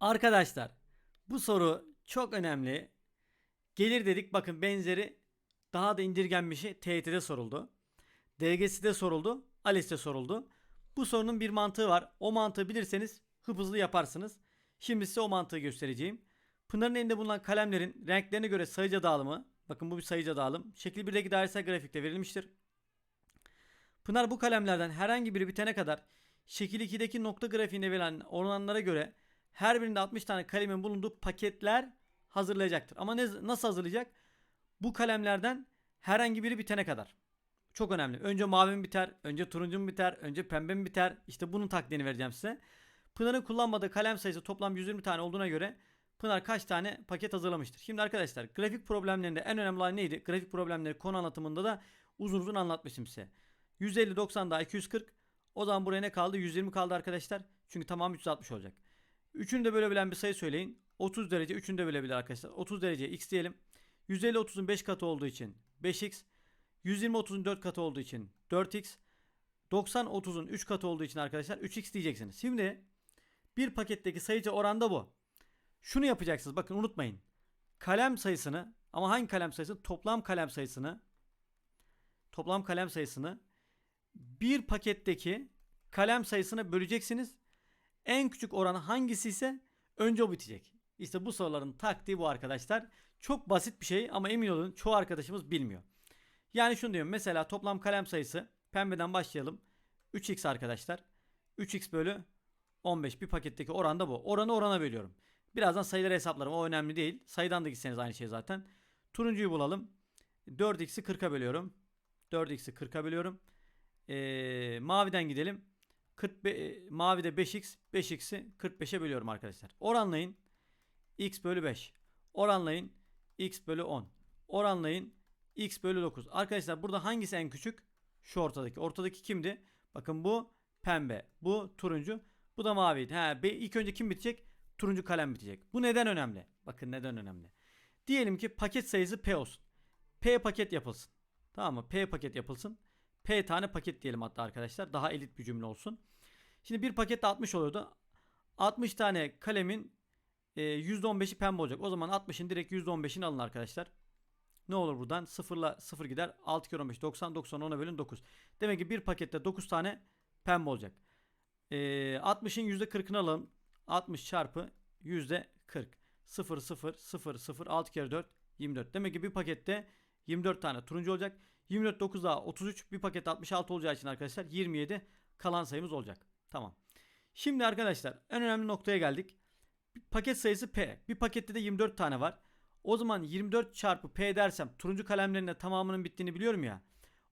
Arkadaşlar bu soru çok önemli. Gelir dedik bakın benzeri daha da indirgenmişi TYT'de soruldu. DGS'de soruldu. ALES'te soruldu. Bu sorunun bir mantığı var. O mantığı bilirseniz hızlı yaparsınız. Şimdi size o mantığı göstereceğim. Pınar'ın elinde bulunan kalemlerin renklerine göre sayıca dağılımı. Bakın bu bir sayıca dağılım. Şekil 1'deki dairesel grafikte verilmiştir. Pınar bu kalemlerden herhangi biri bitene kadar şekil 2'deki nokta grafiğinde verilen oranlara göre her birinde 60 tane kalemin bulunduğu paketler hazırlayacaktır. Ama ne, nasıl hazırlayacak? Bu kalemlerden herhangi biri bitene kadar. Çok önemli. Önce mavi mi biter, önce turuncu mu biter, önce pembe mi biter? İşte bunun taktiğini vereceğim size. Pınar'ın kullanmadığı kalem sayısı toplam 120 tane olduğuna göre Pınar kaç tane paket hazırlamıştır? Şimdi arkadaşlar grafik problemlerinde en önemli olan neydi? Grafik problemleri konu anlatımında da uzun uzun anlatmışım size. 150, 90 daha 240. O zaman buraya ne kaldı? 120 kaldı arkadaşlar. Çünkü tamam 360 olacak. Üçünü de bölebilen bir sayı söyleyin. 30 derece üçünü de bölebilir arkadaşlar. 30 derece x diyelim. 150 30'un 5 katı olduğu için 5x. 120 30'un 4 katı olduğu için 4x. 90 30'un 3 katı olduğu için arkadaşlar 3x diyeceksiniz. Şimdi bir paketteki sayıca oranda bu. Şunu yapacaksınız. Bakın unutmayın. Kalem sayısını ama hangi kalem sayısını? Toplam kalem sayısını toplam kalem sayısını bir paketteki kalem sayısına böleceksiniz. En küçük oranı hangisi ise önce o bitecek. İşte bu soruların taktiği bu arkadaşlar. Çok basit bir şey ama emin olun çoğu arkadaşımız bilmiyor. Yani şunu diyorum mesela toplam kalem sayısı pembeden başlayalım. 3x arkadaşlar. 3x bölü 15 bir paketteki oran da bu. Oranı orana bölüyorum. Birazdan sayıları hesaplarım o önemli değil. Sayıdan da gitseniz aynı şey zaten. Turuncuyu bulalım. 4x'i 40'a bölüyorum. 4x'i 40'a bölüyorum. Ee, maviden gidelim. 40 e, mavide 5x 5x'i 45'e bölüyorum arkadaşlar. Oranlayın. x bölü 5. Oranlayın. x bölü 10. Oranlayın. x bölü 9. Arkadaşlar burada hangisi en küçük? Şu ortadaki. Ortadaki kimdi? Bakın bu pembe. Bu turuncu. Bu da maviydi. Ha, ilk önce kim bitecek? Turuncu kalem bitecek. Bu neden önemli? Bakın neden önemli. Diyelim ki paket sayısı P olsun. P paket yapılsın. Tamam mı? P paket yapılsın. P tane paket diyelim hatta arkadaşlar. Daha elit bir cümle olsun. Şimdi bir pakette 60 oluyordu. 60 tane kalemin e, %15'i pembe olacak. O zaman 60'ın direkt %15'ini alın arkadaşlar. Ne olur buradan? 0 ile 0 gider. 6 kere 15 90 90 10'a bölün 9. Demek ki bir pakette 9 tane pembe olacak. E, 60'ın %40'ını alalım. 60 çarpı %40. 0 0 0 0 6 kere 4 24. Demek ki bir pakette 24 tane turuncu olacak. 24 9 daha 33 bir paket 66 olacağı için arkadaşlar 27 kalan sayımız olacak. Tamam. Şimdi arkadaşlar en önemli noktaya geldik. Paket sayısı P. Bir pakette de 24 tane var. O zaman 24 çarpı P dersem turuncu kalemlerinde tamamının bittiğini biliyorum ya.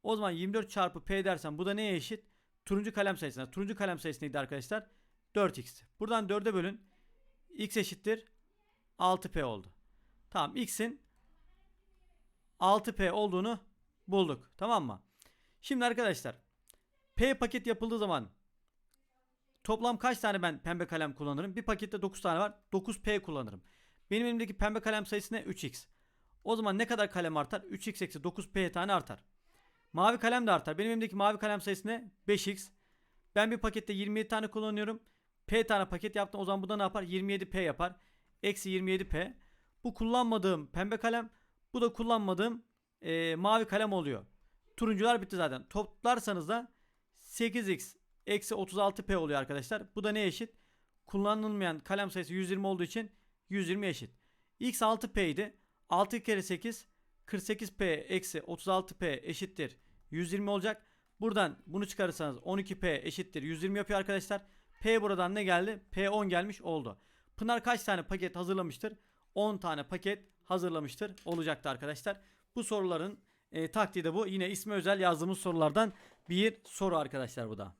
O zaman 24 çarpı P dersem bu da neye eşit? Turuncu kalem sayısına. Turuncu kalem sayısı neydi arkadaşlar? 4x. Buradan 4'e bölün. x eşittir 6p oldu. Tamam x'in 6p olduğunu bulduk. Tamam mı? Şimdi arkadaşlar p paket yapıldığı zaman toplam kaç tane ben pembe kalem kullanırım? Bir pakette 9 tane var. 9p kullanırım. Benim elimdeki pembe kalem sayısı ne? 3x. O zaman ne kadar kalem artar? 3x eksi 9p tane artar. Mavi kalem de artar. Benim elimdeki mavi kalem sayısı ne? 5x. Ben bir pakette 27 tane kullanıyorum. P tane paket yaptım. O zaman bu da ne yapar? 27P yapar. Eksi 27P. Bu kullanmadığım pembe kalem. Bu da kullanmadığım e, mavi kalem oluyor. Turuncular bitti zaten. Toplarsanız da 8x eksi 36P oluyor arkadaşlar. Bu da ne eşit? Kullanılmayan kalem sayısı 120 olduğu için 120 eşit. X 6P idi. 6 kere 8 48P eksi 36P eşittir. 120 olacak. Buradan bunu çıkarırsanız 12P eşittir 120 yapıyor arkadaşlar. P buradan ne geldi? P 10 gelmiş oldu. Pınar kaç tane paket hazırlamıştır? 10 tane paket hazırlamıştır olacaktı arkadaşlar. Bu soruların e, taktiği de bu. Yine ismi özel yazdığımız sorulardan bir soru arkadaşlar bu da.